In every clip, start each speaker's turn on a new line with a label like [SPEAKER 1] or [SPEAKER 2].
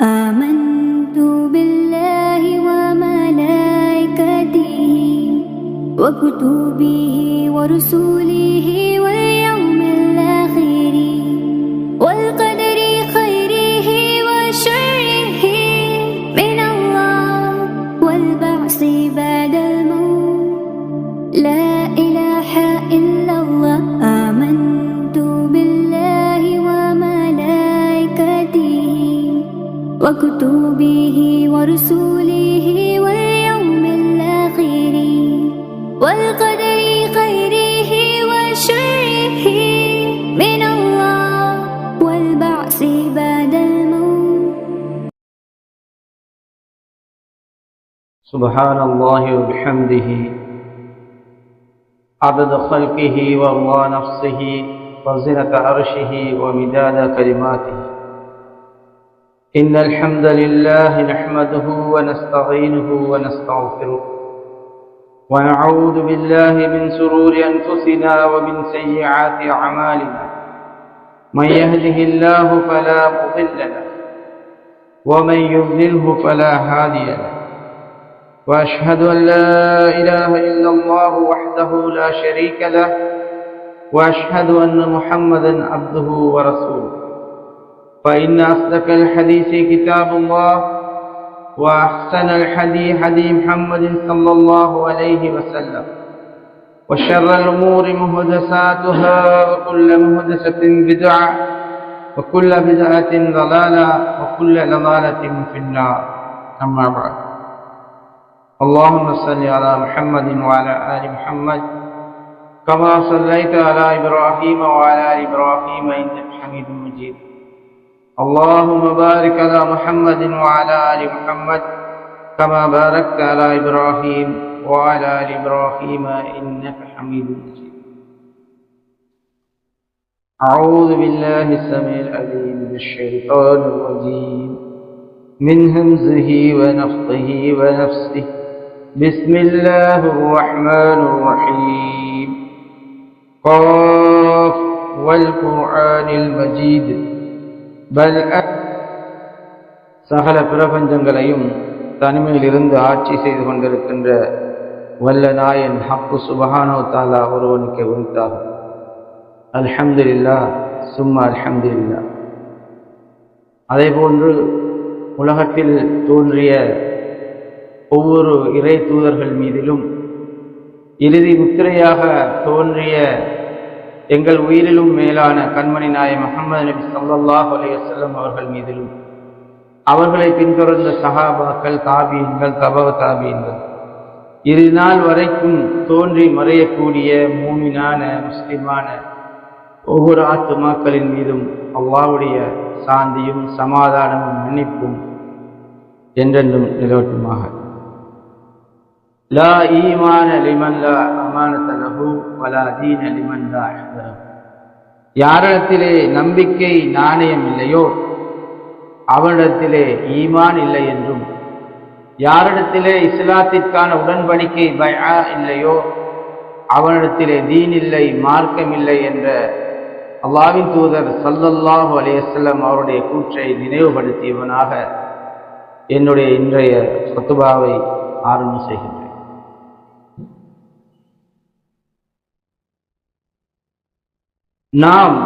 [SPEAKER 1] آمنت بالله وملائكته وكتبه ورسله واليوم وكتبه ورسله واليوم الآخر والقدر خيره وشره من الله والبعث بعد الموت.
[SPEAKER 2] سبحان الله وبحمده. عدد خلقه ورضا نفسه وزنة عرشه ومداد كلماته. إن الحمد لله نحمده ونستعينه ونستغفره ونعوذ بالله من سرور أنفسنا ومن سيئات أعمالنا من يهده الله فلا مضل له ومن يضلله فلا هادي له وأشهد أن لا إله إلا الله وحده لا شريك له وأشهد أن محمدا عبده ورسوله فإن أصدق الحديث كتاب الله وأحسن الحديث حديث محمد صلى الله عليه وسلم وشر الأمور محدثاتها وكل محدثه بدعة وكل بدعة ضلالة وكل ضلالة في النار. أما بعد. اللهم صل على محمد وعلى آل محمد كما صليت على إبراهيم وعلى آل إبراهيم إنك حميد مجيد. اللهم بارك على محمد وعلى آل محمد كما باركت على إبراهيم وعلى آل إبراهيم إنك حميد مجيد. أعوذ بالله السميع العليم من الشيطان الرجيم. من همزه ونفطه ونفسه. بسم الله الرحمن الرحيم. قاف والقرآن المجيد. சகல பிரபஞ்சங்களையும் தனிமையிலிருந்து ஆட்சி செய்து கொண்டிருக்கின்ற வல்ல நாயன் ஹப்பு சுபஹானோ தாலா ஒருவனுக்கு உரித்தாகும் அல்ஹம்துலில்லா சும்மா அல்ஹம்துலில்லா அதே போன்று உலகத்தில் தோன்றிய ஒவ்வொரு இறை தூதர்கள் மீதிலும் இறுதி முத்திரையாக தோன்றிய எங்கள் உயிரிலும் மேலான கண்மணி நாய முகமது நபி சல்லாஹ் அலையம் அவர்கள் மீதிலும். அவர்களை பின்தொடர்ந்த சஹாபாக்கள் தாபீன்கள் தபவ தாபீன்கள் இரு நாள் வரைக்கும் தோன்றி மறையக்கூடிய மூமினான முஸ்லிமான ஒவ்வொரு ஆத்துமாக்களின் மீதும் அவ்வாவுடைய சாந்தியும் சமாதானமும் மன்னிப்பும் என்றென்றும் நிலவட்டுமாக. லா ஈமான லிமன் லா அமானத லஹு வலா தீன லிமன் லா யாரிடத்திலே நம்பிக்கை நாணயம் இல்லையோ அவனிடத்திலே ஈமான் இல்லை என்றும் யாரிடத்திலே இஸ்லாத்திற்கான உடன்படிக்கை பயா இல்லையோ அவனிடத்திலே தீன் இல்லை மார்க்கம் இல்லை என்ற அல்லாவின் தூதர் சல்லல்லாஹு அலையஸ்லம் அவருடைய கூற்றை நினைவுபடுத்தியவனாக என்னுடைய இன்றைய சொத்துபாவை ஆரம்பம் செய்கிறேன். நாம்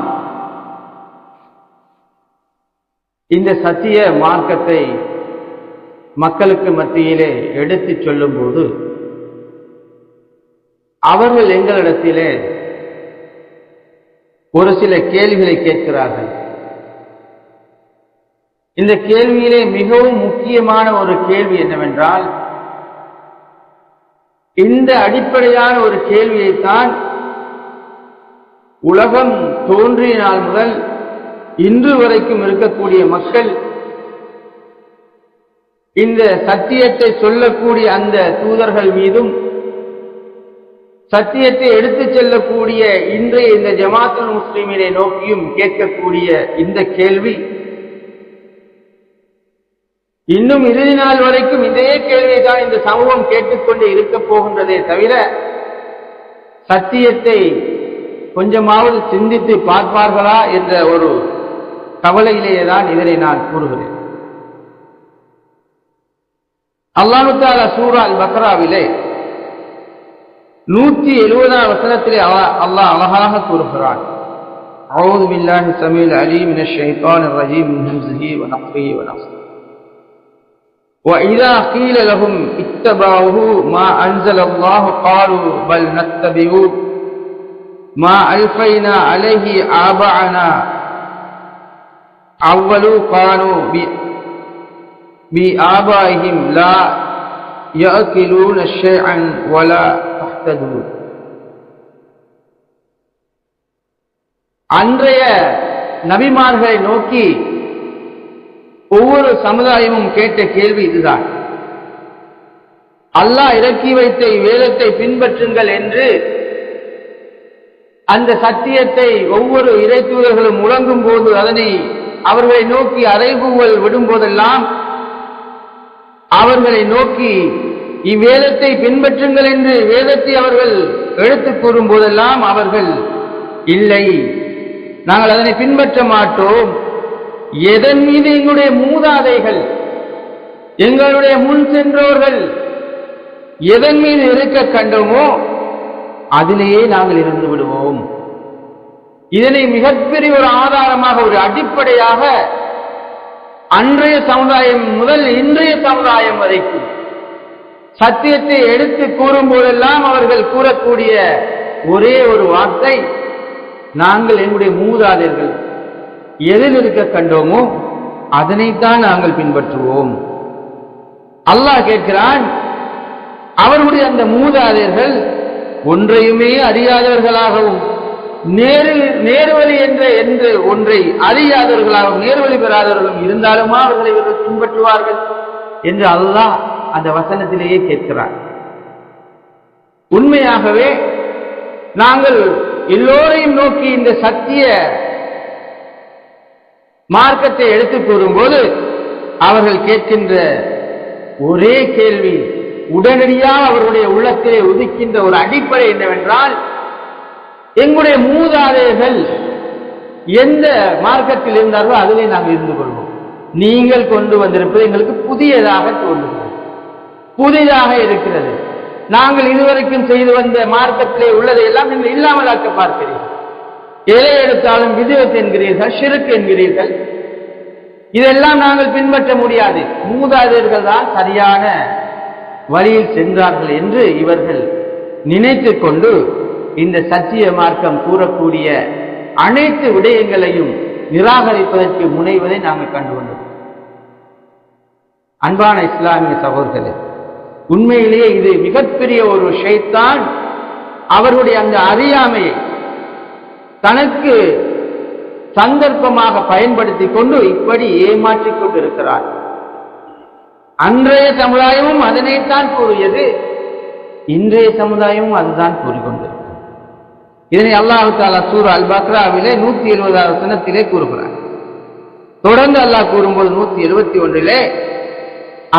[SPEAKER 2] இந்த சத்திய மார்க்கத்தை மக்களுக்கு மத்தியிலே எடுத்துச் சொல்லும்போது அவர்கள் எங்களிடத்திலே ஒரு சில கேள்விகளை கேட்கிறார்கள். இந்த கேள்வியிலே மிகவும் முக்கியமான ஒரு கேள்வி என்னவென்றால் இந்த அடிப்படையான ஒரு கேள்வியைத்தான் உலகம் தோன்றிய நாள் முதல் இன்று வரைக்கும் இருக்கக்கூடிய மக்கள் இந்த சத்தியத்தை சொல்லக்கூடிய அந்த தூதர்கள் மீதும் சத்தியத்தை எடுத்துச் செல்லக்கூடிய இன்றைய இந்த ஜமாத்துல் முஸ்லிமினை நோக்கியும் கேட்கக்கூடிய இந்த கேள்வி. இன்னும் இறுதி நாள் வரைக்கும் இதே கேள்வியை தான் இந்த சமூகம் கேட்டுக்கொண்டு இருக்க போகின்றதே தவிர சத்தியத்தை கொஞ்சமாவது சிந்தித்து பார்ப்பார்களா என்ற ஒரு கவலையிலேயே தான் இதனை நான் கூறுகிறேன் அல்லாஹு தாலா சூரா அல் பக்ராவிலே நூற்றி எழுபதாம் வசனத்திலே அல்லாஹ் அல்லாஹ் அழகாக கூறுகிறான் أعوذ بالله السميع العليم من الشيطان الرجيم من همزه ونفخه ونفسه وإذا قيل لهم اتبعوه ما أنزل الله قالوا بل نتبع ما ألفينا عليه آباءنا أولوا قالوا بآبائهم لا يأكلون شيئا ولا يهتدون அன்றைய நபிமார்களை நோக்கி ஒவ்வொரு சமுதாயமும் கேட்ட கேள்வி இதுதான் அல்லாஹ் இறக்கி வைத்த வேதத்தை பின்பற்றுங்கள் என்று அந்த சத்தியத்தை ஒவ்வொரு இறை தூதர்களும் முழங்கும் போது அதனை அவர்களை நோக்கி அறைகூவல் விடும் போதெல்லாம் அவர்களை நோக்கி இவ்வேதத்தை பின்பற்றுங்கள் என்று வேதத்தை அவர்கள் எடுத்து கூறும் போதெல்லாம் அவர்கள் இல்லை நாங்கள் அதனை பின்பற்ற மாட்டோம். எதன் மீது எங்களுடைய மூதாதைகள் எங்களுடைய முன் சென்றோர்கள் எதன் மீது இருக்க கண்டோமோ அதிலேயே நாங்கள் இருந்து விடுவோம். இதனை மிகப்பெரிய ஒரு ஆதாரமாக ஒரு அடிப்படையாக அன்றைய சமுதாயம் முதல் இன்றைய சமுதாயம் வரைக்கும் சத்தியத்தை எடுத்து கூறும் போதெல்லாம் அவர்கள் கூறக்கூடிய ஒரே ஒரு வார்த்தை நாங்கள் எங்களுடைய மூதாதையர்கள் எதில் இருக்க கண்டோமோ அதனைத்தான் நாங்கள் பின்பற்றுவோம். அல்லாஹ் கேட்கிறான் அவர்களுடைய அந்த மூதாதையர்கள் ஒன்றையுமே அறியாதவர்களாகவும் நேரு நேர்வழி என்ற என்று ஒன்றை அறியாதவர்களாகவும் நேர்வழி பெறாதவர்களும் இருந்தாலுமா அவர்களை இவர்கள் பின்பற்றுவார்கள் என்று அல்லாஹ் அந்த வசனத்திலேயே கேட்கிறார். உண்மையாகவே நாங்கள் எல்லோரையும் நோக்கி இந்த சத்திய மார்க்கத்தை எடுத்து கூறும்போது அவர்கள் கேட்கின்ற ஒரே கேள்வி உடனடியாக அவர்களுடைய உள்ளத்திலே உதிக்கின்ற ஒரு அடிப்படை என்னவென்றால் எங்களுடைய மூதாதையர்கள் எந்த மார்க்கத்தில் இருந்தார்களோ அதிலே நாங்கள் இருந்து கொள்வோம். நீங்கள் கொண்டு வந்திருப்பது எங்களுக்கு புதியதாக தோன்றுகிறது. புதிதாக இருக்கிறது. நாங்கள் இதுவரைக்கும் செய்து வந்த மார்க்கத்திலே உள்ளதை எல்லாம் நீங்கள் இல்லாமலாக்க பார்க்கிறீர்கள். எதை எடுத்தாலும் விதவத் என்கிறீர்கள் சிறுக்கு என்கிறீர்கள். இதெல்லாம் நாங்கள் பின்பற்ற முடியாது. மூதாதையர்கள் தான் சரியான வழியில் சென்றார்கள் என்று இவர்கள் நினைத்து கொண்டு இந்த சத்திய மார்க்கம் கூறக்கூடிய அனைத்து விடயங்களையும் நிராகரிப்பதற்கு முனைவதை நாங்கள் கண்டு கொண்டோம் அன்பான இஸ்லாமிய சகோதரர்களே உண்மையிலேயே இது மிகப்பெரிய ஒரு விஷயத்தான் அவர்களுடைய அந்த அறியாமையை தனக்கு சந்தர்ப்பமாக பயன்படுத்தி கொண்டு இப்படி ஏமாற்றிக் கொண்டிருக்கிறார். அன்றைய சமுதாயமும் அதனைத்தான் கூறியது. இன்றைய சமுதாயமும் அதுதான் கூறிக்கொண்டிருக்கிறது. இதனை அல்லாஹு தாலா சூர் அல் பக்ராவிலே நூத்தி எழுபதாவது சனத்திலே கூறுகிறார். தொடர்ந்து அல்லாஹ் கூறும்போது நூத்தி எழுபத்தி ஒன்றிலே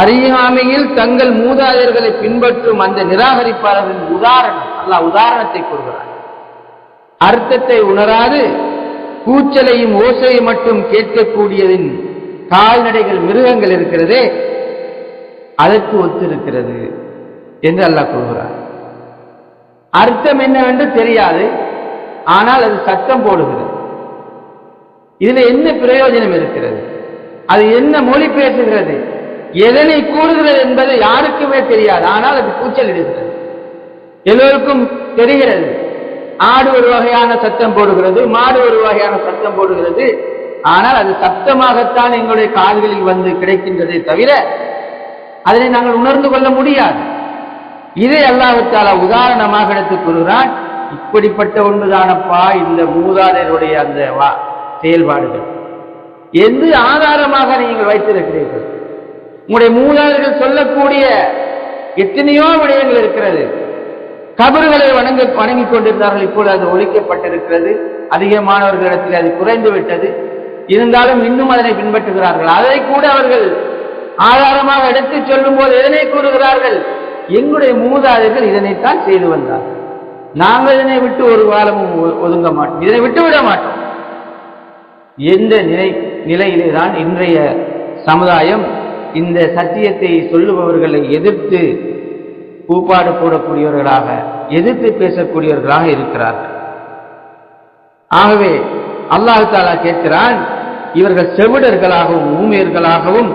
[SPEAKER 2] அறியாமையில் தங்கள் மூதாதையர்களை பின்பற்றும் அந்த நிராகரிப்பாளர்களின் உதாரணம். அல்லாஹ் உதாரணத்தை கூறுகிறார் அர்த்தத்தை உணராது கூச்சலையும் ஓசையை மட்டும் கேட்கக்கூடியதின் கால்நடைகள் மிருகங்கள் இருக்கிறதே அதற்கு ஒத்திருக்கிறது என்று அல்லாஹ் கூறுகிறார். அர்த்தம் என்னவென்று தெரியாது ஆனால் அது சத்தம் போடுகிறது. இதுல என்ன பிரயோஜனம் இருக்கிறது? அது என்ன மொழி பேசுகிறது? எதனை கூறுகிறது என்பது யாருக்குமே தெரியாது ஆனால் அது கூச்சல் இடுகிறது. எல்லோருக்கும் தெரிகிறது ஆடு ஒரு வகையான சத்தம் போடுகிறது மாடு ஒரு வகையான சத்தம் போடுகிறது ஆனால் அது சத்தமாகத்தான் எங்களுடைய காதுகளில் வந்து கிடைக்கின்றதே தவிர அதனை நாங்கள் உணர்ந்து கொள்ள முடியாது. இதை அல்லாஹால உதாரணமாக எடுத்துக் கூறுகிறான். இப்படிப்பட்ட ஒன்றுதானப்பா இந்த மூதாதையருடைய அந்த வா- செயல்பாடுகள். எந்த ஆதாரமாக நீங்கள் வைத்திருக்கிறீர்கள்? உங்களுடைய மூதாதையர்கள் சொல்லக்கூடிய எத்தனையோ விடயங்கள் இருக்கிறது. கபறுகளை வணங்க வணங்கிக் கொண்டிருந்தார்கள் இப்பொழுது அது ஒழிக்கப்பட்டிருக்கிறது. அதிகமானவர்களிடத்தில் அது குறைந்து விட்டது இருந்தாலும் இன்னும் அதனை பின்பற்றுகிறார்கள். அதை கூட அவர்கள் ஆதாரமாக எடுத்து சொல்லும் போது எதனை கூறுகிறார்கள்? எங்களுடைய மூதாதைகள் இதனைத்தான் செய்து வந்தார். நாங்கள் இதனை விட்டு ஒரு காலமும் ஒ- ஒதுங்க மாட்டோம். இதனை விட்டு விட மாட்டோம். எந்த நிலை நிலையிலே தான் இன்றைய சமுதாயம் இந்த சத்தியத்தை சொல்லுபவர்களை எதிர்த்து கூப்பாடு போடக்கூடியவர்களாக எதிர்த்து பேசக்கூடியவர்களாக இருக்கிறார்கள். ஆகவே அல்லாஹு தாலா கேட்கிறான் இவர்கள் செவிடர்களாகவும் ஊமியர்களாகவும்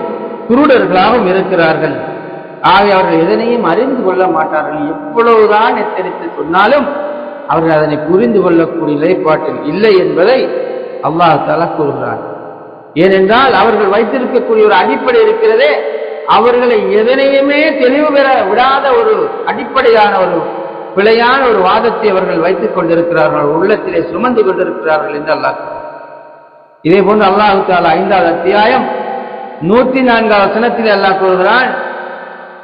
[SPEAKER 2] குருடர்களாகவும் இருக்கிறார்கள். ஆகவே அவர்கள் எதனையும் அறிந்து கொள்ள மாட்டார்கள். எவ்வளவுதான் எச்சரித்து சொன்னாலும் அவர்கள் அதனை புரிந்து கொள்ளக்கூடிய நிலைப்பாட்டில் இல்லை என்பதை அல்லாஹ் தாலா கூறுகிறார் ஏனென்றால் அவர்கள் வைத்திருக்கக்கூடிய ஒரு அடிப்படை இருக்கிறதே அவர்களை எதனையுமே தெளிவு பெற விடாத ஒரு அடிப்படையான ஒரு பிழையான ஒரு வாதத்தை அவர்கள் வைத்துக் கொண்டிருக்கிறார்கள் உள்ளத்திலே சுமந்து கொண்டிருக்கிறார்கள் என்று அல்லாஹ் இதே போன்று அல்லாஹு தாலா ஐந்தாவது அத்தியாயம் நூத்தி நான்காவது வசனத்தில் அல்லாஹ் கூறுகிறான்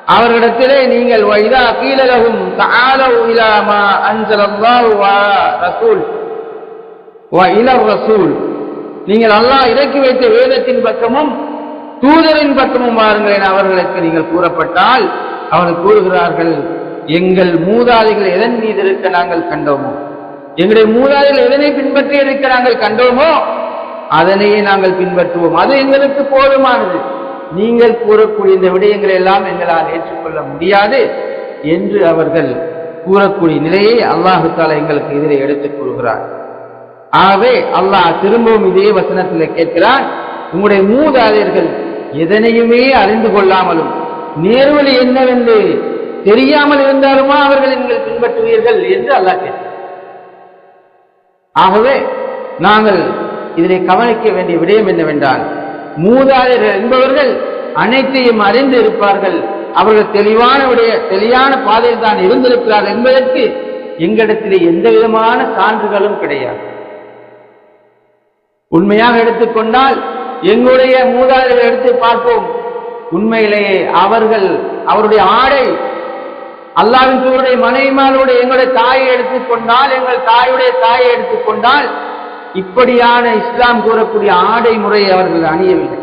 [SPEAKER 2] அவர்களிடத்திலே நீங்கள் வைதா கீழலகும் தஆலவு இலா மா அன்ஸலல்லாஹு வ ரசூல். வ இலர் ரசூல். நீங்கள் அல்லாஹ் இறக்கி வைத்த வேதத்தின் பக்கமும் தூதரின் பக்கமும் வாருங்கள் என அவர்களுக்கு நீங்கள் கூறப்பட்டால் அவர்கள் கூறுகிறார்கள் எங்கள் மூதாதிகள் எதன் மீது இருக்க நாங்கள் கண்டோமோ? எங்களுடைய மூதாதிகள் எதனை பின்பற்றி இருக்க நாங்கள் கண்டோமோ? அதனையே நாங்கள் பின்பற்றுவோம். அது எங்களுக்கு போதுமானது. நீங்கள் கூறக்கூடிய இந்த விடயங்களை எல்லாம் எங்களால் ஏற்றுக்கொள்ள முடியாது என்று அவர்கள் கூறக்கூடிய நிலையை அல்லாஹு தாலா எங்களுக்கு எதிரே எடுத்துக் கூறுகிறார். ஆகவே அல்லாஹ் திரும்பவும் இதே வசனத்தில் கேட்கிறான் உங்களுடைய மூதாதையர்கள் எதனையுமே அறிந்து கொள்ளாமலும் நேர்வழி என்னவென்று தெரியாமல் இருந்தாலுமா அவர்கள் நீங்கள் பின்பற்றுவீர்கள்? என்று அல்லாஹ் கேட்கிறார் ஆகவே நாங்கள் இதனை கவனிக்க வேண்டிய விடயம் என்னவென்றால் மூதாதையர்கள் என்பவர்கள் அனைத்தையும் அறிந்து இருப்பார்கள். அவர்கள் தெளிவான விடைய தெளிவான பாதையில் தான் இருந்திருக்கிறார்கள் என்பதற்கு எங்களிடத்திலே எந்த விதமான சான்றுகளும் கிடையாது. உண்மையாக எடுத்துக்கொண்டால் எங்களுடைய மூதாதையர்கள் எடுத்து பார்ப்போம். உண்மையிலேயே அவர்கள் அவருடைய ஆடை அல்லாவின் சூருடைய மனைவிமாருடைய எங்களுடைய தாயை எடுத்துக்கொண்டால் எங்கள் தாயுடைய தாயை எடுத்துக்கொண்டால் இப்படியான இஸ்லாம் கூறக்கூடிய ஆடை முறையை அவர்கள் அணியவில்லை.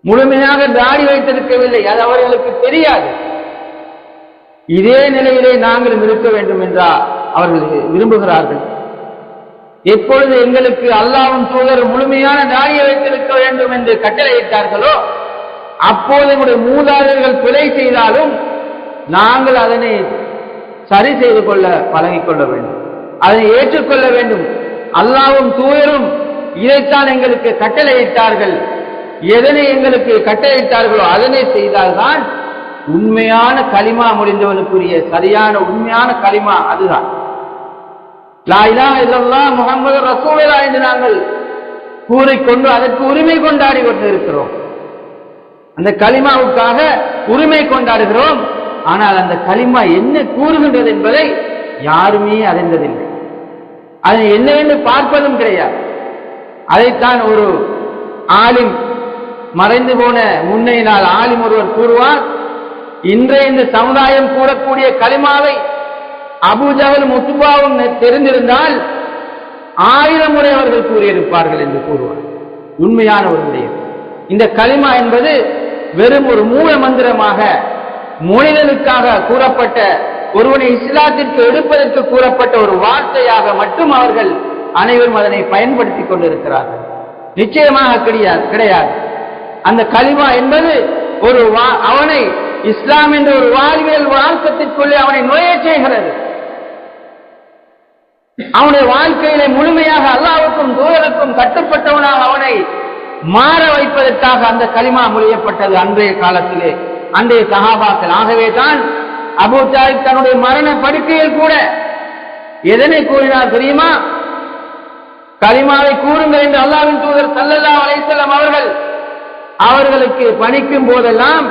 [SPEAKER 2] முழுமையாக தாடி வைத்திருக்கவில்லை. அது அவர்களுக்கு தெரியாது. இதே நிலையிலே நாங்களும் இருக்க வேண்டும் என்றால் அவர்கள் விரும்புகிறார்கள். எப்பொழுது எங்களுக்கு அல்லாவும் தூதர் முழுமையான தாடியை வைத்திருக்க வேண்டும் என்று கட்டளையிட்டார்களோ அப்போது எங்களுடைய மூதாதையர்கள் பிழை செய்தாலும் நாங்கள் அதனை சரி செய்து கொள்ள பழகிக் கொள்ள வேண்டும். அதனை ஏற்றுக்கொள்ள வேண்டும். அல்லாவும் தூயரும் இதைத்தான் எங்களுக்கு கட்டளையிட்டார்கள். எதனை எங்களுக்கு கட்டளையிட்டார்களோ அதனை செய்தால்தான் உண்மையான களிமா முடிந்தவனுக்குரிய சரியான உண்மையான களிமா அதுதான். லா இலாஹ முகமது ரசூலா என்று நாங்கள் கூறிக்கொண்டு அதற்கு உரிமை கொண்டாடி கொண்டு இருக்கிறோம் அந்த களிமாவுக்காக உரிமை கொண்டாடுகிறோம். ஆனால் அந்த களிமா என்ன கூறுகின்றது என்பதை யாருமே அறிந்ததில்லை. அது என்னவென்று பார்ப்பதும் கிடையாது. அதைத்தான் ஒரு ஆலிம் மறைந்து போன முன்னைய நாள் ஆலிம் ஒருவர் கூறுவார் இன்றைய இந்த சமுதாயம் கூறக்கூடிய களிமாவை அபுஜகல் முத்துபாவும் தெரிந்திருந்தால் ஆயிரம் முறை அவர்கள் கூறியிருப்பார்கள் என்று கூறுவார். உண்மையான ஒரு விடயம் இந்த களிமா என்பது வெறும் ஒரு மூல மந்திரமாக மனிதனுக்காக கூறப்பட்ட ஒருவனை இஸ்லாத்திற்கு எடுப்பதற்கு கூறப்பட்ட ஒரு வார்த்தையாக மட்டும் அவர்கள் அனைவரும் அதனை பயன்படுத்திக் கொண்டிருக்கிறார்கள். நிச்சயமாக கிடையாது கிடையாது. அந்த கலிமா என்பது ஒரு வா- அவனை இஸ்லாம் என்ற ஒரு வாழ்வியல் வாழ்க்கத்திற்குள்ளே அவனை நுழைய செய்கிறது. அவனுடைய வாழ்க்கையிலே முழுமையாக அல்லாவுக்கும் தூதருக்கும் கட்டுப்பட்டவனாக அவனை மாற வைப்பதற்காக அந்த கலிமா மொழியப்பட்டது அன்றைய காலத்திலே. அன்றைய சகாபாக்கள் ஆகவே தான் அபு சாஹிப் தன்னுடைய மரண படுக்கையில் கூட எதனை கூறினார் தெரியுமா? களிமாவை கூறுங்கள் என்று அல்லாவின் தூதர் சல்லல்லா அலைசல்லாம் அவர்கள் அவர்களுக்கு பணிக்கும் போதெல்லாம்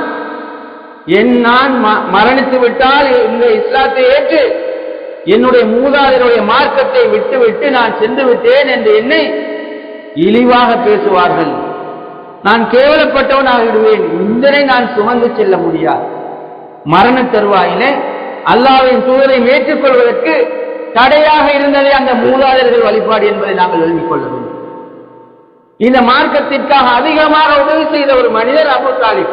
[SPEAKER 2] என் நான் ம- மரணித்து விட்டால் இந்த இஸ்லாத்தை ஏற்று என்னுடைய மூதாதனுடைய மார்க்கத்தை விட்டுவிட்டு நான் சென்று விட்டேன் என்று என்னை இழிவாக பேசுவார்கள். நான் கேவலப்பட்டவனாகிடுவேன் விடுவேன் நான் சுமந்து செல்ல முடியாது. மரண தருவாயிலே அல்லாவின் தூதரை ஏற்றுக்கொள்வதற்கு தடையாக இருந்ததே அந்த மூதாதையர்கள் வழிபாடு என்பதை நாங்கள் எழுதிக் கொள்ள வேண்டும். இந்த மார்க்கத்திற்காக அதிகமாக உதவி செய்த ஒரு மனிதர் அபு தாலிப்.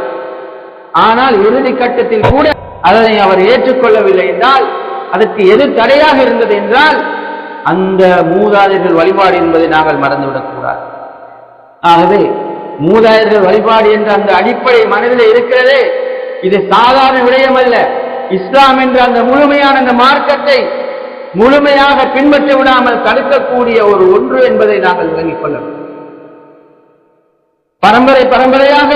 [SPEAKER 2] ஆனால் இறுதி கட்டத்தில் கூட அதனை அவர் ஏற்றுக்கொள்ளவில்லை என்றால் அதற்கு எது தடையாக இருந்தது என்றால் அந்த மூதாதையர்கள் வழிபாடு என்பதை நாங்கள் மறந்துவிடக்கூடாது ஆகவே மூதாயர்கள் வழிபாடு என்ற அந்த அடிப்படை மனதில் இருக்கிறதே இது சாதாரண விடயம் அல்ல. இஸ்லாம் என்ற அந்த முழுமையான அந்த மார்க்கத்தை முழுமையாக பின்பற்ற விடாமல் தடுக்கக்கூடிய ஒரு ஒன்று என்பதை நாங்கள் விளங்கிக் கொள்ள பரம்பரை பரம்பரையாக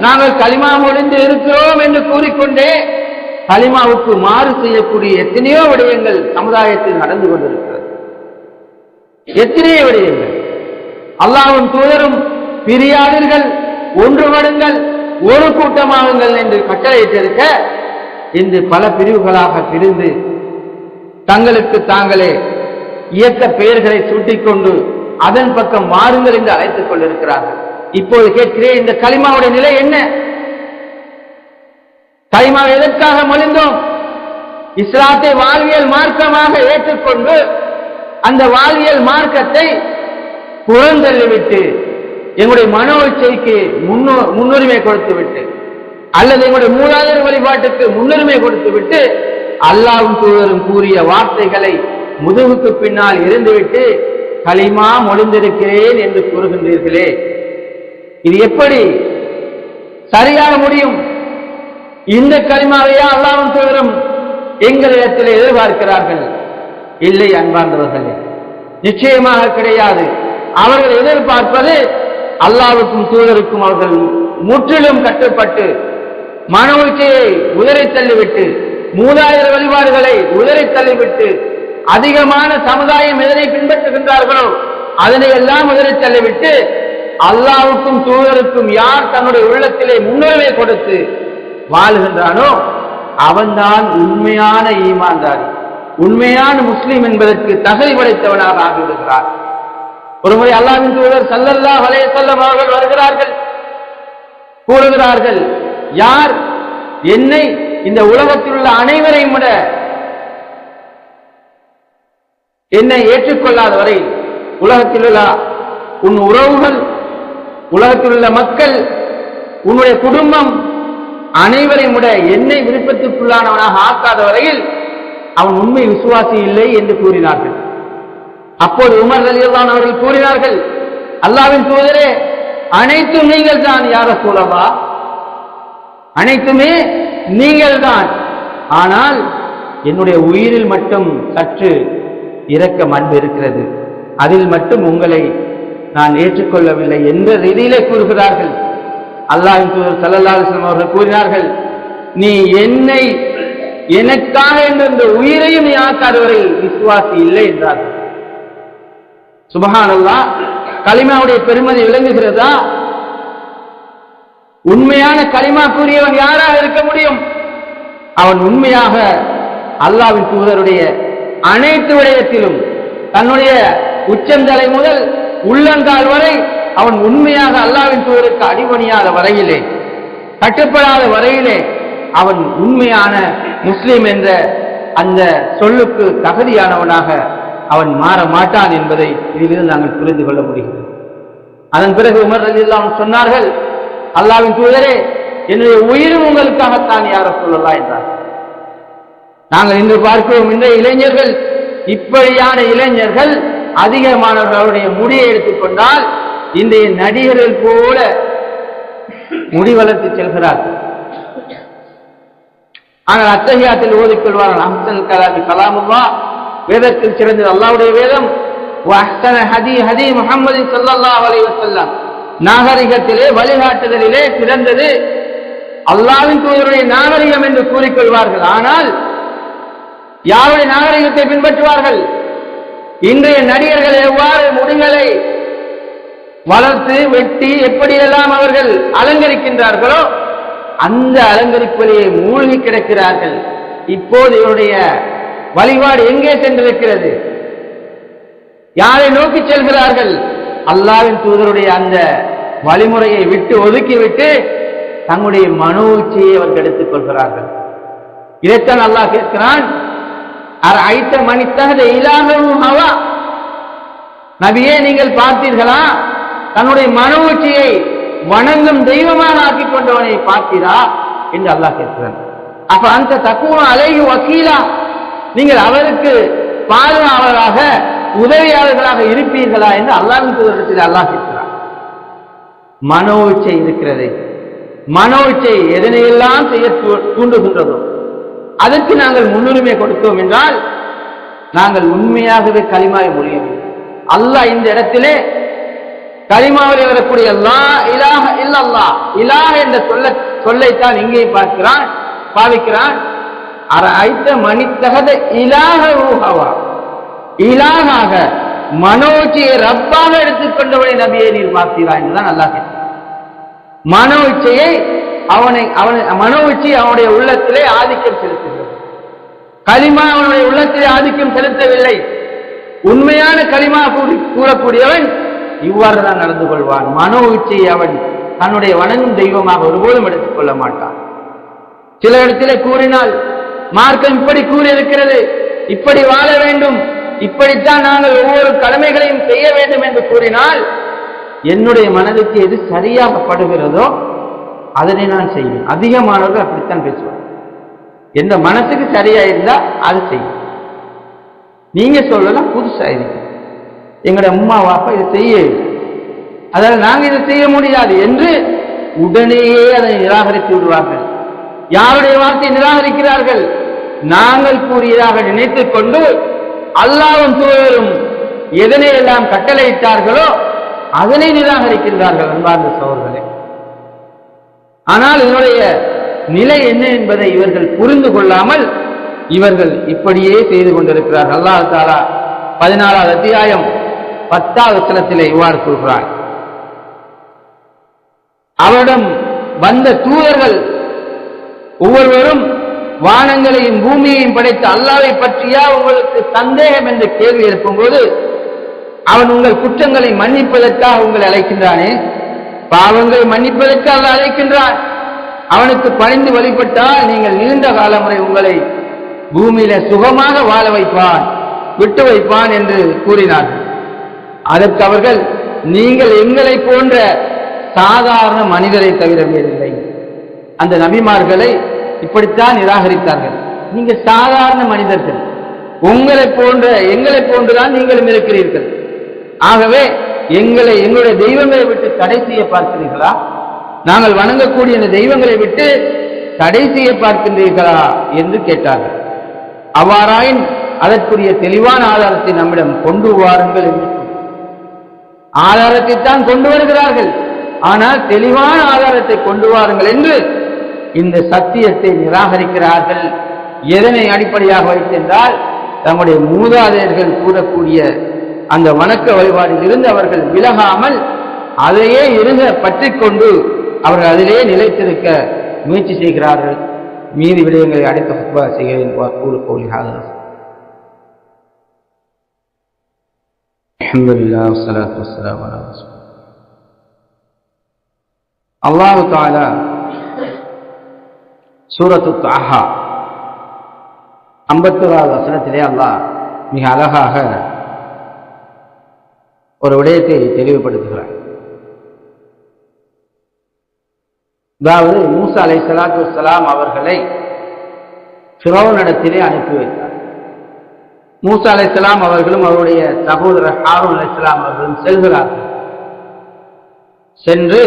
[SPEAKER 2] நாங்கள் களிமா முடிந்து இருக்கிறோம் என்று கூறிக்கொண்டே களிமாவுக்கு மாறு செய்யக்கூடிய எத்தனையோ விடயங்கள் சமுதாயத்தில் நடந்து கொண்டிருக்கிறது. எத்தனையோ விடயங்கள். அல்லாவும் தூதரும் பிரியாதீர்கள் ஒன்றுபடுங்கள் ஒரு கூட்டமாகுங்கள் என்று கட்டளையிட்டிருக்க இன்று பல பிரிவுகளாக பிரிந்து தங்களுக்கு தாங்களே இயக்க பெயர்களை சூட்டிக்கொண்டு அதன் பக்கம் மாறுங்கள் என்று அழைத்துக் கொண்டிருக்கிறார்கள். இப்போது கேட்கிறேன் இந்த களிமாவுடைய நிலை என்ன? களிமா எதற்காக மொழிந்தோம்? இஸ்லாத்தை வாழ்வியல் மார்க்கமாக ஏற்றுக்கொண்டு அந்த வாழ்வியல் மார்க்கத்தை புறந்தள்ளிவிட்டு எங்களுடைய மனோ இச்சைக்கு முன்னோ- முன்னுரிமை கொடுத்து விட்டு அல்லது எங்களுடைய மூலாதார வழிபாட்டுக்கு முன்னுரிமை கொடுத்து விட்டு அல்லாஹ்வும் தூதரும் கூறிய வார்த்தைகளை முதுகுக்கு பின்னால் இருந்துவிட்டு களிமா மொழிந்திருக்கிறேன் என்று கூறுகின்றீர்களே. இது எப்படி சரியாக முடியும்? இந்த களிமாவையா அல்லாவும் தூதரும் எங்களிடத்தில் எதிர்பார்க்கிறார்கள்? இல்லை அன்பார்ந்தவர்களே நிச்சயமாக கிடையாது. அவர்கள் எதிர்பார்ப்பது அல்லாவுக்கும் தூதருக்கும் அவர்கள் முற்றிலும் கட்டுப்பட்டு மன உச்சியை உதறி தள்ளிவிட்டு மூதாயிர வழிபாடுகளை உதறி தள்ளிவிட்டு அதிகமான சமுதாயம் எதனை பின்பற்றுகின்றார்களோ அதனை எல்லாம் உதறி தள்ளிவிட்டு அல்லாவுக்கும் தூதருக்கும் யார் தன்னுடைய உள்ளத்திலே முன்னுரிமை கொடுத்து வாழுகின்றானோ அவன்தான் உண்மையான ஈமான்தாரி. உண்மையான முஸ்லீம் என்பதற்கு தகுதி படைத்தவனாக ஆகிவிடுகிறார் ஒருமுறை அல்லாவின் தூதர் சல்லல்லா வலைய வஸல்லம் வருகிறார்கள் கூறுகிறார்கள் யார் என்னை இந்த உலகத்தில் உள்ள அனைவரையும் விட என்னை ஏற்றுக்கொள்ளாத வரை உலகத்தில் உள்ள உன் உறவுகள் உலகத்தில் உள்ள மக்கள் உன்னுடைய குடும்பம் அனைவரையும் விட என்னை விருப்பத்துக்குள்ளானவனாக ஆக்காத வரையில் அவன் உண்மை விசுவாசி இல்லை என்று கூறினார்கள். அப்போது உமர் ரலியல்லாஹு அவர்கள் கூறினார்கள் அல்லாவின் தூதரே அனைத்தும் நீங்கள் தான் யார சூழவா அனைத்துமே நீங்கள் தான் ஆனால் என்னுடைய உயிரில் மட்டும் சற்று இரக்கம் அன்பு இருக்கிறது. அதில் மட்டும் உங்களை நான் ஏற்றுக்கொள்ளவில்லை என்ற ரீதியிலே கூறுகிறார்கள். அல்லாஹின் தூதர் ஸல்லல்லாஹு அவர்கள் கூறினார்கள் நீ என்னை எனக்காக என்ற இந்த உயிரையும் நீ ஆக்காதவரை விசுவாசி இல்லை என்றார்கள். சுபஹானல்லா கலிமாவுடைய பெருமதி விளங்குகிறதா? உண்மையான களிமா கூறியவன் யாராக இருக்க முடியும்? அவன் உண்மையாக அல்லாவின் தூதருடைய அனைத்து விடயத்திலும் தன்னுடைய உச்சந்தலை முதல் உள்ளந்தால் வரை அவன் உண்மையாக அல்லாவின் தூதருக்கு அடிபணியாத வரையிலே கட்டுப்படாத வரையிலே அவன் உண்மையான முஸ்லீம் என்ற அந்த சொல்லுக்கு தகுதியானவனாக அவன் மாற மாட்டான் என்பதை இதிலிருந்து நாங்கள் புரிந்து கொள்ள முடிகிறது. அதன் பிறகு உமர் ரலியல்லாஹு சொன்னார்கள் அல்லாவின் தூதரே என்னுடைய உயிரும் உங்களுக்காகத்தான் யார சொல்லலாம் என்றார் நாங்கள் இன்று பார்க்கிறோம் இன்றைய இளைஞர்கள் இப்படியான இளைஞர்கள் அதிகமானவர்களுடைய முடியை எடுத்துக்கொண்டால் இன்றைய நடிகர்கள் போல முடி வளர்த்து செல்கிறார்கள். ஆனால் அத்தகையாத்தில் ஓதிக்கொள்வார்கள் அஹ்சன் கலாமி கலாமுல்லா வேதத்தில் சிறந்தது. அல்லாவுடைய வேதம் வஹ்சன ஹதி ஹதி முஹம்மது ஸல்லல்லாஹு அலைஹி வஸல்லம். நாகரிகத்திலே வழிகாட்டுதலிலே சிறந்தது அல்லாவின் தூதருடைய நாகரிகம் என்று கூறிக்கொள்வார்கள். ஆனால் யாருடைய நாகரிகத்தை பின்பற்றுவார்கள்? இன்றைய நடிகர்கள் எவ்வாறு முடிகளை வளர்த்து வெட்டி எப்படியெல்லாம் அவர்கள் அலங்கரிக்கின்றார்களோ அந்த அலங்கரிப்பிலேயே மூழ்கி கிடக்கிறார்கள். இப்போது இவருடைய வழிபாடு எங்கே சென்றிருக்கிறது? யாரை நோக்கி செல்கிறார்கள்? அல்லாவின் தூதருடைய அந்த வழிமுறையை விட்டு ஒதுக்கிவிட்டு தங்களுடைய மனு உச்சியை அவர்கள் எடுத்துக் கொள்கிறார்கள். இதைத்தான் அல்லாஹ் கேட்கிறான் ஐத்த மணித்தகத இலாகவும் அவா நபியே நீங்கள் பார்த்தீர்களா? தன்னுடைய மனு உச்சியை வணங்கும் தெய்வமாக ஆக்கிக் கொண்டவனை பார்த்தீரா? என்று அல்லாஹ் கேட்கிறான். அப்ப அந்த தக்குவ அலையும் வக்கீலா நீங்கள் அவருக்கு பாதுகாவலராக உதவியாளர்களாக இருப்பீர்களா என்று அல்லாஹின் தூதரத்தில் அல்லாஹ் இருக்கிறார் மனோ இச்சை இருக்கிறது. மனோ இச்சை எதனையெல்லாம் செய்ய தூண்டுகின்றதோ அதற்கு நாங்கள் முன்னுரிமை கொடுத்தோம் என்றால் நாங்கள் உண்மையாகவே களிமாவை முடியும் அல்லாஹ் இந்த இடத்திலே களிமாவில் வரக்கூடிய லா இலாக இல்லல்லா இலாக என்ற சொல்ல சொல்லைத்தான் இங்கேயும் பார்க்கிறான் பாவிக்கிறான். அரைத்த மணித்தகத இலாக ரூஹவா இலாகாக மனோச்சியை ரப்பாக எடுத்துக்கொண்டவனை நபியை நீர் பார்த்தீரா என்றுதான் நல்லா கேட்கிறான். மனோ இச்சையை அவனை அவனை மனோ இச்சை அவனுடைய உள்ளத்திலே ஆதிக்கம் செலுத்துகிறது களிமா அவனுடைய உள்ளத்திலே ஆதிக்கம் செலுத்தவில்லை. உண்மையான களிமா கூறி- கூறக்கூடியவன் இவ்வாறு தான் நடந்து கொள்வான். மனோ இச்சையை அவன் தன்னுடைய வணங்கும் தெய்வமாக ஒருபோதும் எடுத்துக் கொள்ள மாட்டான். சில இடத்திலே கூறினால் மார்க்கம் இப்படி கூறியிருக்கிறது. இப்படி வாழ வேண்டும். இப்படித்தான் நாங்கள் ஒவ்வொரு கடமைகளையும் செய்ய வேண்டும் என்று கூறினால் என்னுடைய மனதுக்கு எது சரியாக படுகிறதோ அதனை நான் செய்வேன். அதிகமானவர்கள் அப்படித்தான் பேசுவாங்க. எந்த மனசுக்கு சரியா இருந்தா அது செய்யும். நீங்க சொல்லலாம் புதுசா இருக்கு. எங்களுடைய அம்மா வாப்பா இதை செய்ய. அதாவது நாங்க இதை செய்ய முடியாது என்று உடனேயே அதை நிராகரித்து விடுவார்கள். யாருடைய வார்த்தையை நிராகரிக்கிறார்கள்? நாங்கள் கூறியதாக நினைத்துக் கொண்டு அல்லாவும் தூயரும் எதனை எல்லாம் கட்டளையிட்டார்களோ அதனை நிராகரிக்கின்றார்கள் அன்பார்ந்த சோழர்களே ஆனால் இதனுடைய நிலை என்ன என்பதை இவர்கள் புரிந்து கொள்ளாமல் இவர்கள் இப்படியே செய்து கொண்டிருக்கிறார்கள். அல்லாஹ் தாலா பதினாலாவது அத்தியாயம் பத்தாவது வசனத்திலே இவ்வாறு கூறுகிறார் அவரிடம் வந்த தூதர்கள் ஒவ்வொருவரும் வானங்களையும் பூமியையும் படைத்த அல்லாவை பற்றியா உங்களுக்கு சந்தேகம் என்ற கேள்வி எழுப்பும்போது அவன் உங்கள் குற்றங்களை மன்னிப்பதற்காக உங்களை அழைக்கின்றானே? பாவங்களை மன்னிப்பதற்கு அவன் அழைக்கின்றான். அவனுக்கு பணிந்து வழிபட்டால் நீங்கள் நீண்ட காலம் வரை உங்களை பூமியில சுகமாக வாழ வைப்பான் விட்டு வைப்பான் என்று கூறினார்கள். அதற்கு அவர்கள் நீங்கள் எங்களை போன்ற சாதாரண மனிதரை தவிர வேறில்லை. அந்த நபிமார்களை இப்படித்தான் நிராகரித்தார்கள். நீங்க சாதாரண மனிதர்கள். உங்களை போன்ற எங்களை போன்றுதான் நீங்களும் இருக்கிறீர்கள். ஆகவே எங்களை எங்களுடைய தெய்வங்களை விட்டு தடை செய்ய பார்க்கிறீர்களா? நாங்கள் வணங்கக்கூடிய இந்த தெய்வங்களை விட்டு தடை செய்ய பார்க்கின்றீர்களா என்று கேட்டார்கள். அவ்வாறாயின் அதற்குரிய தெளிவான ஆதாரத்தை நம்மிடம் கொண்டு வாருங்கள் என்று ஆதாரத்தை தான் கொண்டு வருகிறார்கள். ஆனால் தெளிவான ஆதாரத்தை கொண்டு வாருங்கள் என்று இந்த சத்தியத்தை நிராகரிக்கிறார்கள். எதனை அடிப்படையாக வைத்திருந்தால் தங்களுடைய மூதாதையர்கள் கூறக்கூடிய அந்த வணக்க வழிபாடில் இருந்து அவர்கள் விலகாமல் அதையே இருந்த பற்றி கொண்டு அவர்கள் அதிலேயே நிலைத்திருக்க முயற்சி செய்கிறார்கள். மீதி விடயங்களை அடைத்த ஹுத்பா செய்கிறேன். கூறு கோலிஹாக அல்லாஹு தாலா சூரத்து தாஹா. ஐம்பத்தோராவது வசனத்திலே அல்லாஹ் மிக அழகாக ஒரு விடயத்தை தெளிவுபடுத்துகிறார். அதாவது மூசா அலை சலாத்து சலாம் அவர்களை ஃபிரௌனிடத்திலே அனுப்பி வைத்தார். மூசா அலைஹிஸ்ஸலாம் அவர்களும் அவருடைய சகோதரர் ஹாரூன் அலைஹிஸ்ஸலாம் அவர்களும் செல்கிறார்கள். சென்று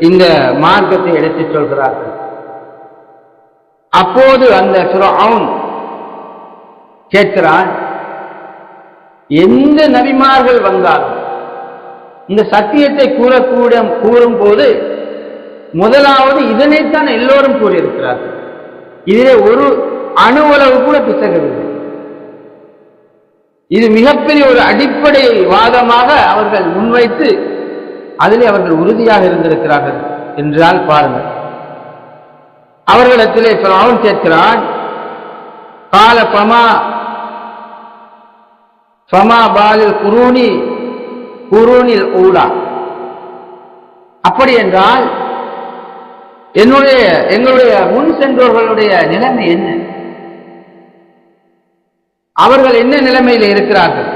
[SPEAKER 2] இந்த மார்க்கத்தை எடுத்துச் சொல்கிறார்கள். அப்போது அந்த ஃபிரௌன் கேட்கிறான் எந்த நபிமார்கள் வந்தாலும் இந்த சத்தியத்தை கூறக்கூட கூறும் போது முதலாவது இதனைத்தான் எல்லோரும் கூறியிருக்கிறார்கள். இதிலே ஒரு அணுவளவு கூட பிசகவில்லை. இது மிகப்பெரிய ஒரு அடிப்படை வாதமாக அவர்கள் முன்வைத்து அதிலே அவர்கள் உறுதியாக இருந்திருக்கிறார்கள் என்றால் பாருங்கள். அவர்களிடத்திலே அவன் கேட்கிறான் கால பமா பமா பாலில் குரூனி குரூனில் ஊடா அப்படி என்றால் என்னுடைய எங்களுடைய முன் சென்றோர்களுடைய நிலைமை என்ன? அவர்கள் என்ன நிலைமையில் இருக்கிறார்கள்?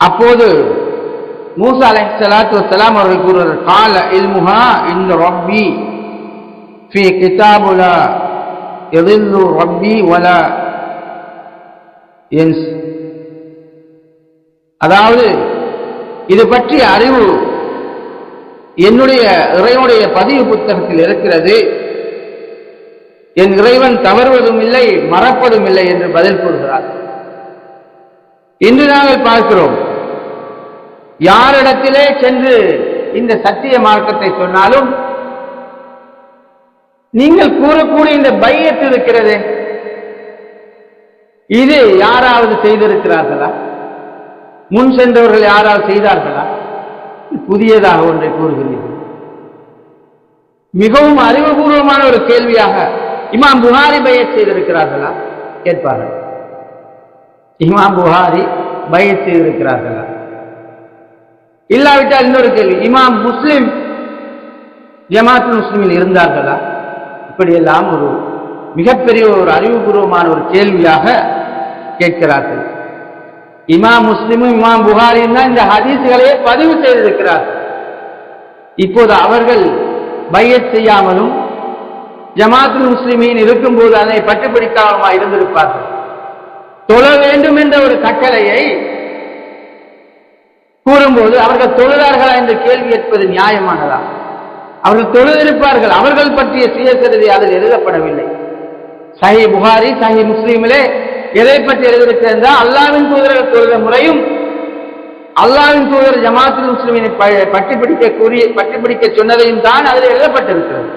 [SPEAKER 2] அப்போது மூசா அலை சலாத்து வலாம் அவர்கள் கூறுவார் கால இல்முஹா இந்த ரப்பி ஃபி கிதாபுலா எதிர்ந்து ரப்பி வலா என்ஸ் அதாவது இது பற்றிய அறிவு என்னுடைய இறைவனுடைய பதிவு புத்தகத்தில் இருக்கிறது. என் இறைவன் தவறுவதும் இல்லை மறப்பதும் இல்லை என்று பதில் கூறுகிறார். இன்று நாங்கள் பார்க்கிறோம் யாரிடத்திலே சென்று இந்த சத்திய மார்க்கத்தை சொன்னாலும் நீங்கள் கூறக்கூடிய இந்த பையத்து இருக்கிறது? இது யாராவது செய்திருக்கிறார்களா? முன் சென்றவர்கள் யாராவது செய்தார்களா? புதியதாக ஒன்றை கூறுகிறீர்கள். மிகவும் அறிவுபூர்வமான ஒரு கேள்வியாக இமாம் புகாரி பையத் செய்திருக்கிறார்களா? கேட்பார்கள். இமாம் புகாரி பையத் செய்திருக்கிறார்களா? இல்லாவிட்டால் இன்னொரு கேள்வி. இமாம் முஸ்லிம் ஜமாத் முஸ்லிமில் இருந்தார்களா? இப்படியெல்லாம் ஒரு மிகப்பெரிய ஒரு அறிவுபூர்வமான ஒரு கேள்வியாக கேட்கிறார்கள். இமாம் முஸ்லிமும் இமாம் புகாரியும் தான் இந்த ஹதீசுகளையே பதிவு செய்திருக்கிறார்கள். இப்போது அவர்கள் பையத் செய்யாமலும் ஜமாத்துல் முஸ்லிமீன் இருக்கும்போது அதை பட்டுப்பிடிக்காமலுமா இருந்திருப்பார்கள்? தொழ வேண்டும் என்ற ஒரு கட்டளையை கூறும்போது அவர்கள் தொழுதார்களா என்ற கேள்வி கேட்பது நியாயமானதா? அவர்கள் தொழுதிருப்பார்கள் அவர்கள் பற்றிய சுயசரிதை அதில் எழுதப்படவில்லை. சஹி புகாரி சஹி முஸ்லீமிலே எதை பற்றி எழுதியிருக்கிறது அல்லாவின் தூதர்கள் தொழுத முறையும் அல்லாவின் தூதர் ஜமாத்து முஸ்லிமினை பட்டி பிடிக்க கூறிய பட்டி பிடிக்க சொன்னதையும் தான் அதில் எழுதப்பட்டிருக்கிறது.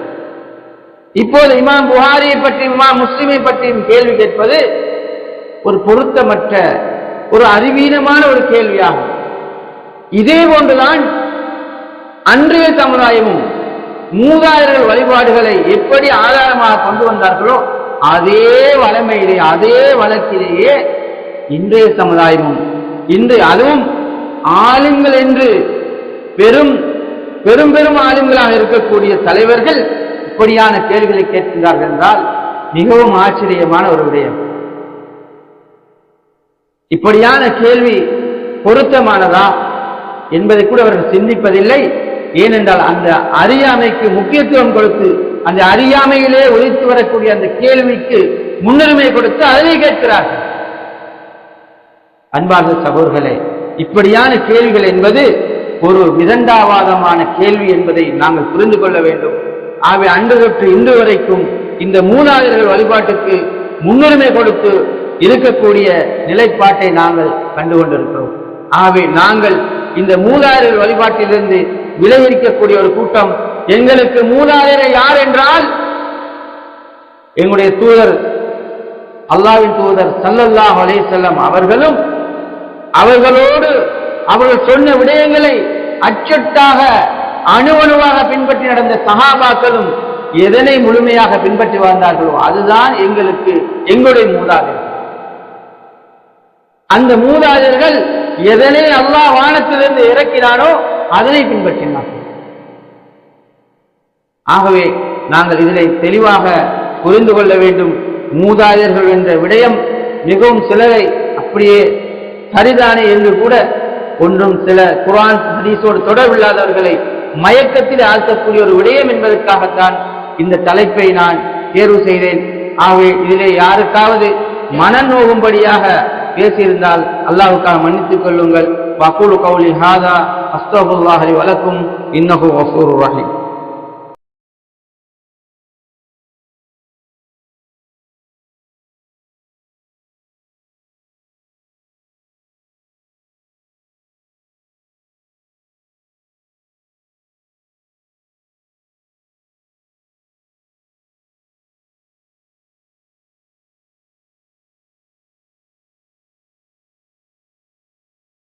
[SPEAKER 2] இப்போது இமாம் புகாரியை பற்றியும் இமாம் முஸ்லிமை பற்றியும் கேள்வி கேட்பது ஒரு பொருத்தமற்ற ஒரு அறிவீனமான ஒரு கேள்வியாகும். இதே போன்றுதான் அன்றைய சமுதாயமும் மூதாதையர்கள் வழிபாடுகளை எப்படி ஆதாரமாக கொண்டு வந்தார்களோ அதே வளமையிலே அதே வளத்திலேயே இன்றைய சமுதாயமும் இன்று அதுவும் ஆளுங்கள் என்று பெரும் பெரும் பெரும் ஆளுங்களாக இருக்கக்கூடிய தலைவர்கள் இப்படியான கேள்விகளை கேட்கின்றார்கள் என்றால் மிகவும் ஆச்சரியமான ஒரு விடயம். இப்படியான கேள்வி பொருத்தமானதா? என்பதை கூட அவர்கள் சிந்திப்பதில்லை. ஏனென்றால் அந்த அறியாமைக்கு முக்கியத்துவம் கொடுத்து அந்த அறியாமையிலே ஒழித்து வரக்கூடிய அந்த கேள்விக்கு முன்னுரிமை கொடுத்து அதனை கேட்கிறார்கள். அன்பார்ந்த சகோர்களே இப்படியான கேள்விகள் என்பது ஒரு விதண்டாவாதமான கேள்வி என்பதை நாங்கள் புரிந்து கொள்ள வேண்டும். ஆகவே அன்று தொற்று இன்று வரைக்கும் இந்த மூலாளர்கள் வழிபாட்டுக்கு முன்னுரிமை கொடுத்து இருக்கக்கூடிய நிலைப்பாட்டை நாங்கள் கண்டுகொண்டிருக்கிறோம் ஆகவே நாங்கள் இந்த மூதாதையர் வழிபாட்டிலிருந்து விளைவிக்கக்கூடிய ஒரு கூட்டம். எங்களுக்கு மூதாதையரை யார் என்றால்? எங்களுடைய தூதர் அல்லாவின் தூதர் சல்லல்லாஹ் அலே செல்லம் அவர்களும் அவர்களோடு அவர்கள் சொன்ன விடயங்களை அச்சட்டாக அணுவணுவாக பின்பற்றி நடந்த சகாபாக்களும் எதனை முழுமையாக பின்பற்றி வாழ்ந்தார்களோ அதுதான் எங்களுக்கு எங்களுடைய மூதாதையர் அந்த மூதாதையர்கள் எதனை அல்லாஹ் வானத்திலிருந்து இறக்கினானோ அதனை பின்பற்றினார்கள் ஆகவே நாங்கள் இதனை தெளிவாக புரிந்து கொள்ள வேண்டும். மூதாதையர்கள் என்ற விடயம் மிகவும் சிலரை அப்படியே சரிதானே என்று கூட ஒன்றும் சில குரான் ஹதீஸோடு தொடர்பில்லாதவர்களை மயக்கத்தில் ஆழ்த்தக்கூடிய ஒரு விடயம் என்பதற்காகத்தான் இந்த தலைப்பை நான் தேர்வு செய்தேன். ஆகவே இதிலே யாருக்காவது மனநோகும்படியாக பேசியிருந்தால் அல்லாஹுக்காக மன்னித்துக் கொள்ளுங்கள் வக்கூலு கவுலி ஹாதா அஸ்தகுல்லாஹி வலக்கும் இன்னஹு வசூர் ரஹீம்